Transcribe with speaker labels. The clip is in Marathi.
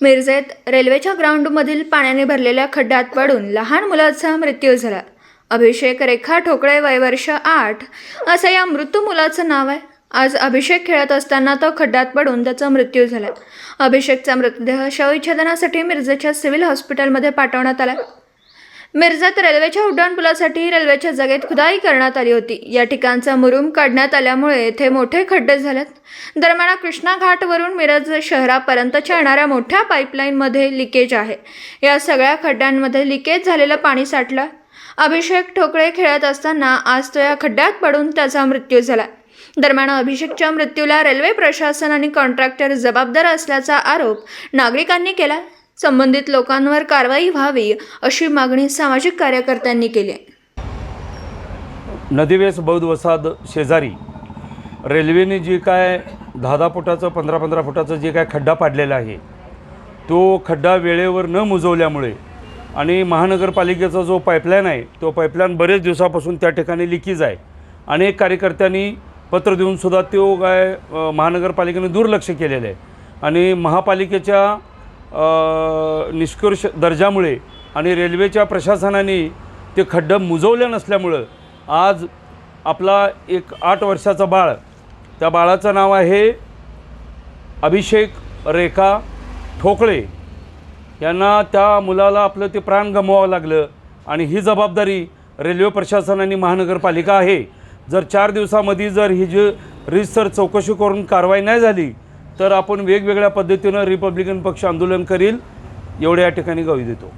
Speaker 1: मिरजेत रेल्वेच्या ग्राउंडमधील पाण्याने भरलेल्या खड्ड्यात पडून लहान मुलाचा मृत्यू झाला. अभिषेक रेखा ठोकळे वयवर्ष आठ असं या मृत्यू मुलाचं नाव आहे. आज अभिषेक खेळत असताना तो खड्ड्यात पडून त्याचा मृत्यू झाला. अभिषेकचा मृतदेह शवविच्छेदनासाठी मिरजेच्या सिव्हिल हॉस्पिटलमध्ये पाठवण्यात आला. मिरजात रेल्वेच्या उड्डाणपुलासाठी रेल्वेच्या जागेत खुदाई करण्यात आली होती. या ठिकाणचा मुरुम काढण्यात आल्यामुळे येथे मोठे खड्डे झालेत. दरम्यान कृष्णा घाटवरून मिरज शहरापर्यंतच्या येणाऱ्या मोठ्या पाईपलाईनमध्ये लिकेज आहे. या सगळ्या खड्ड्यांमध्ये लिकेज झालेलं पाणी साठलं. अभिषेक ठोकळे खेळत असताना आज तो या खड्ड्यात पडून त्याचा मृत्यू झाला. दरम्यान अभिषेकच्या मृत्यूला रेल्वे प्रशासन आणि कॉन्ट्रॅक्टर जबाबदार असल्याचा आरोप नागरिकांनी केला. संबंधित लोकांवर कारवाई व्हावी अशी मागणी सामाजिक कार्यकर्त्यांनी केली आहे.
Speaker 2: नदीवेस बौद्ध वसाहत शेजारी रेल्वेने जी काय दहा दहा फुटाचं पंधरा पंधरा फुटाचं जे काय खड्डा पाडलेला आहे तो खड्डा वेळेवर न मुजवल्यामुळे आणि महानगरपालिकेचा जो पाईपलाईन आहे तो पाईपलाईन बरेच दिवसापासून त्या ठिकाणी लिकीज आहे. अनेक कार्यकर्त्यांनी पत्र देऊनसुद्धा तो काय महानगरपालिकेने दुर्लक्ष केलेलं आहे. आणि महापालिकेच्या निष्कर्ष दर्जामुळे आणि रेल्वेच्या प्रशासनाने ते खड्डं मुजवले नसल्यामुळं आज आपला एक आठ वर्षाचा बाळ त्या बाळाचं नाव आहे अभिषेक रेखा ठोकळे. यांना त्या मुलाला आपलं ते प्राण गमवावं लागलं आणि ही जबाबदारी रेल्वे प्रशासन आणि महानगरपालिका आहे. जर चार दिवसामध्ये जर ही जी रिसर चौकशी करून कारवाई नाही झाली तर आपण वेगवेगळ्या पद्धतीनं रिपब्लिकन पक्ष आंदोलन करील एवढ्या या ठिकाणी गवी देतो.